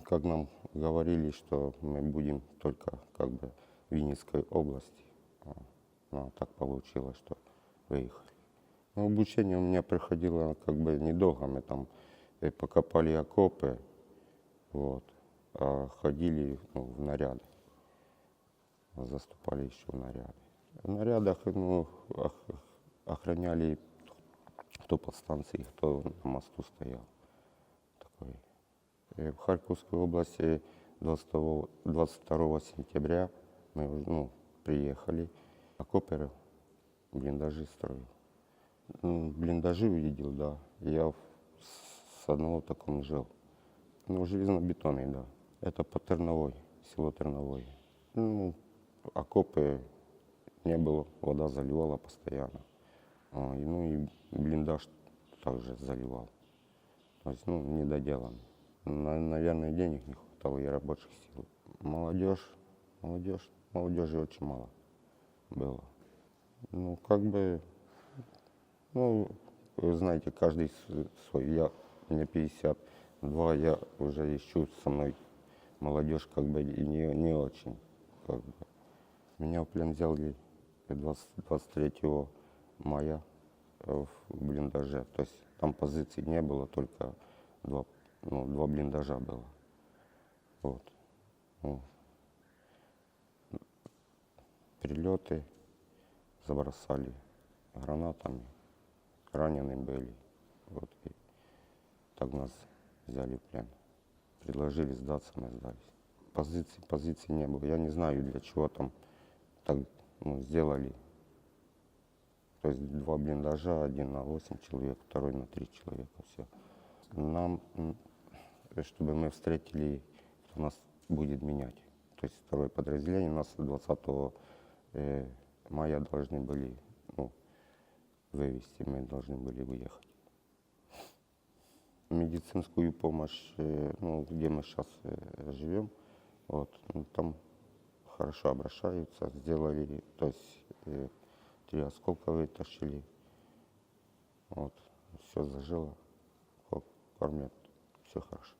как нам говорили, что мы будем только как бы в Винницкой области. А, Ну, а так получилось, что выехали. Ну, обучение у меня проходило как бы недолго. Мы там э, покопали окопы, вот, а ходили ну, в наряды. Заступали еще в наряды. В нарядах ну, ох- охраняли кто под станцией, кто на мосту стоял. Такой. В Харьковской области 22, 22 сентября мы ну, приехали. Окопы, блиндажи строил. Ну, блиндажи увидел, да. Я с одного таком жил. Ну, железнобетонный, да. Это по Терновой, село Терновой. Ну, окопы не было, вода заливала постоянно. А, ну и блиндаж также заливал. То есть, ну, недоделан. На- наверное, денег не хватало и рабочих сил. Молодежь, молодежь, молодежи очень мало было. Ну, как бы, ну, вы знаете, каждый свой. Я, мне 52, я уже ищу со мной молодежь как бы и не, не очень. Как бы. Меня в плен взяли 20 23 мая в блиндаже. То есть там позиций не было, только два, ну, два блиндажа было. Вот. Ну, прилеты забросали гранатами, раненые были. Вот, и так нас взяли в плен. Предложили сдаться, мы сдались. Позиций, позиций не было. Я не знаю, для чего там так ну, сделали. То есть два блиндажа, один на 8 человек, второй на 3 человека, все. Нам, чтобы мы встретили, кто нас будет менять. То есть второе подразделение, нас 20 э, мая должны были ну, вывести, мы должны были выехать. Медицинскую помощь, э, ну, где мы сейчас живем, вот, ну, там хорошо обращаются, сделали, то есть э, три осколка вытащили, вот, все зажило, ко- кормят, все хорошо.